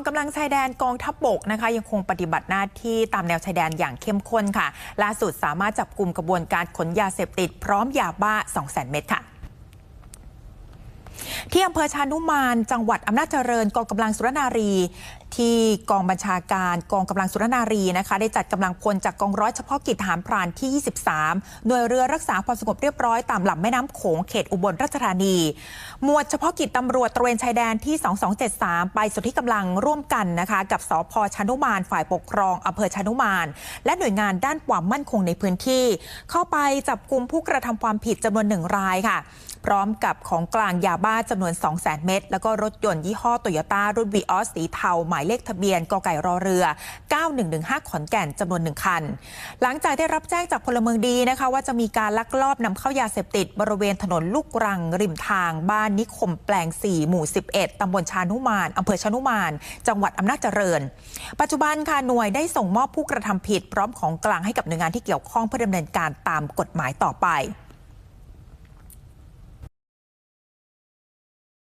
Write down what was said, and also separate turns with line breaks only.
องกำลังชายแดนกองทัพบบกนะคะ ยังคงปฏิบัติหน้าที่ตามแนวชายแดนอย่างเข้มข้นค่ะ ล่าสุดสามารถจับกลุ่มกระบวนการขนยาเสพติดพร้อมยาบ้า 200,000 เม็ดค่ะ ที่อำเภอชานุมานจังหวัดอำนาจเจริญกองกำลังสุรนารี ที่กองบัญชาการกองกำลังสุรนารีนะคะ ได้จัดกำลังพลจากกองร้อยเฉพาะกิจทหารพรานที่ 23 หน่วยเรือรักษาความสงบเรียบร้อยตามลำแม่น้ำโขงเขตอุบลราชธานี หมวดเฉพาะกิจตำรวจตระเวนชายแดนที่ 2273 ไปสุทธิกำลังร่วมกันนะคะ กับสพชานุมานฝ่ายปกครองอำเภอชานุมาน และหน่วยงานด้านความมั่นคงในพื้นที่ เข้าไปจับกลุ่มผู้กระทำความผิดจำนวนหนึ่งรายค่ะ พร้อมกับของกลางยาบ้าจำนวน 200,000 เม็ด แล้วก็รถยนต์ยี่ห้อโตโยต้ารุ่นวีออสสีเทา หมายเลขทะเบียนกไก่รอเรือ 9115 ขอนแก่นจำนวนหนึ่งคัน หลังจากได้รับแจ้งจากพลเมืองดีนะคะ ว่าจะมีการลักลอบนำเข้ายาเสพติด บริเวณถนนลูกรัง ริมทาง บ้านนิคมแปลง 4 หมู่ 11 ตำบลชานุมานอำเภอชานุมาน จังหวัดอำนาจเจริญ ปัจจุบันค่ะหน่วยได้ส่งมอบผู้กระทำผิด พร้อมของกลางให้กับหน่วยงานที่เกี่ยวข้องเพื่อดำเนินการตามกฎหมายต่อไป